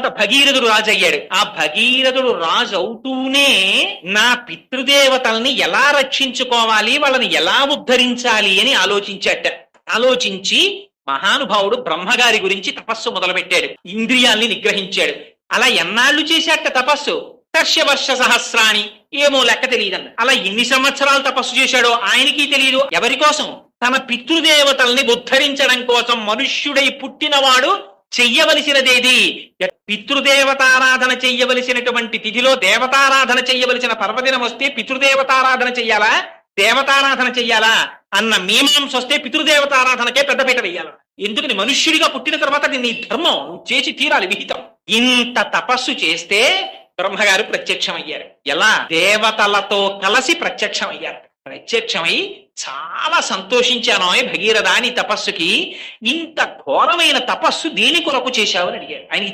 తర్వాత భగీరథుడు రాజు అయ్యాడు ఆ భగీరథుడు రాజు అవుతూనే నా పితృదేవతల్ని ఎలా రక్షించుకోవాలి వాళ్ళని ఎలా ఉద్ధరించాలి అని ఆలోచించాట. ఆలోచించి మహానుభావుడు బ్రహ్మగారి గురించి తపస్సు మొదలుపెట్టాడు. ఇంద్రియాల్ని నిగ్రహించాడు. అలా ఎన్నాళ్ళు చేశాట తపస్సు? వర్ష సహస్రాని ఏమో లెక్క తెలియదన్న. అలా ఎన్ని సంవత్సరాలు తపస్సు చేశాడో ఆయనకి తెలియదు ఎవరి కోసం? తన పితృదేవతల్ని ఉద్ధరించడం కోసం మనుష్యుడై పుట్టినవాడు చెయ్యవలసినదేది? పితృదేవతారాధన చెయ్యవలసినటువంటి తిథిలో దేవతారాధన చెయ్యవలసిన పర్వదినం వస్తే పితృదేవతారాధన చెయ్యాలా? దేవతారాధన చెయ్యాలా? అన్న మీమాంస వస్తే పితృదేవతారాధనకే పెద్దపీట వేయాలి? ఎందుకని మనుష్యుడిగా పుట్టిన తర్వాత నీ ధర్మం చేసి తీరాలి విహితం. ఇంత తపస్సు చేస్తే బ్రహ్మగారు ప్రత్యక్షమయ్యారు. ఎలా? దేవతలతో కలిసి ప్రత్యక్షమయ్యారు ప్రత్యక్షమై చాలా సంతోషించాను భగీరథ నీ తపస్సుకి. ఇంత ఘోరమైన తపస్సు దేని కొరకు చేశావని అడిగాడు. ఆయన